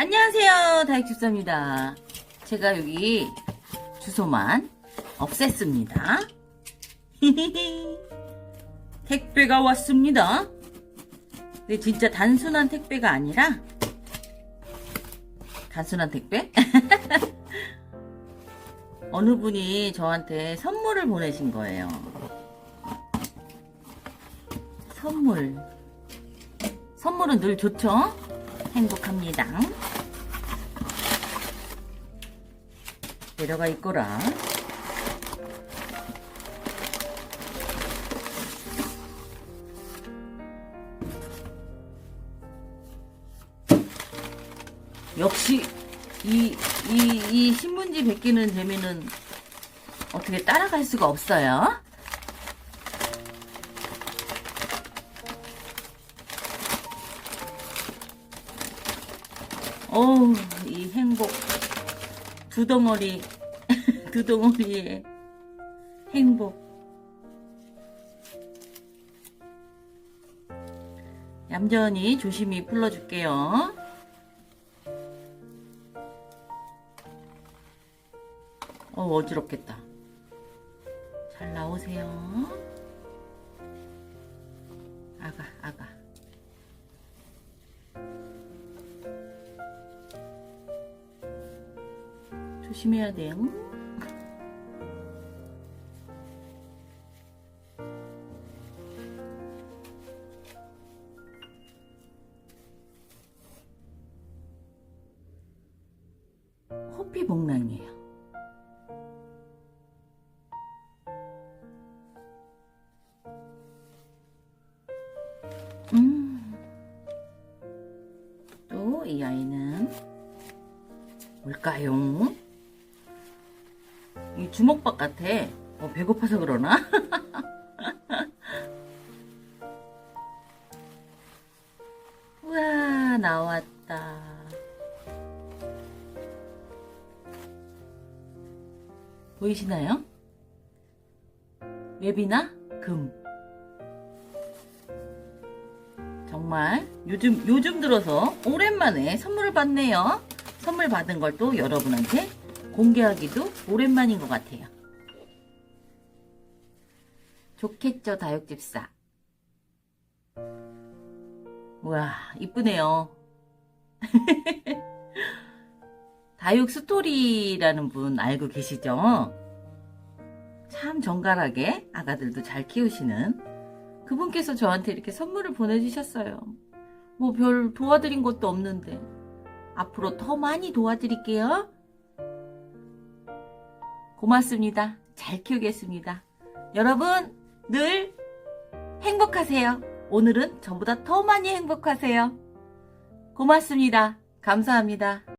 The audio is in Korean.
안녕하세요 다육집사입니다 제가 여기 주소만 없앴습니다 택배가 왔습니다 근데 진짜 단순한 택배가 아니라 단순한 택배? 어느 분이 저한테 선물을 보내신 거예요 선물 선물은 늘 좋죠? 행복합니다. 내려가 있거라. 역시 이, 이, 이 신문지 베끼는 재미는 어떻게 따라갈 수가 없어요. 어우, 이 행복. 두 덩어리, 두 덩어리의 행복. 얌전히 조심히 풀러줄게요. 어, 어지럽겠다. 잘 나오세요. 아가, 아가. 조심해야 돼요. 호피 복랑이에요. 음. 또 이 아이는 뭘까요? 이 주먹밥 같아. 어, 배고파서 그러나? 우와, 나왔다. 보이시나요? 웹이나 금. 정말 요즘, 요즘 들어서 오랜만에 선물을 받네요. 선물 받은 걸 또 여러분한테 공개하기도 오랜만인 것 같아요. 좋겠죠, 다육집사. 우와, 이쁘네요. 다육 스토리라는 분 알고 계시죠? 참 정갈하게 아가들도 잘 키우시는 그분께서 저한테 이렇게 선물을 보내주셨어요. 뭐 별 도와드린 것도 없는데 앞으로 더 많이 도와드릴게요. 고맙습니다. 잘 키우겠습니다. 여러분, 늘 행복하세요. 오늘은 전보다 더 많이 행복하세요. 고맙습니다. 감사합니다.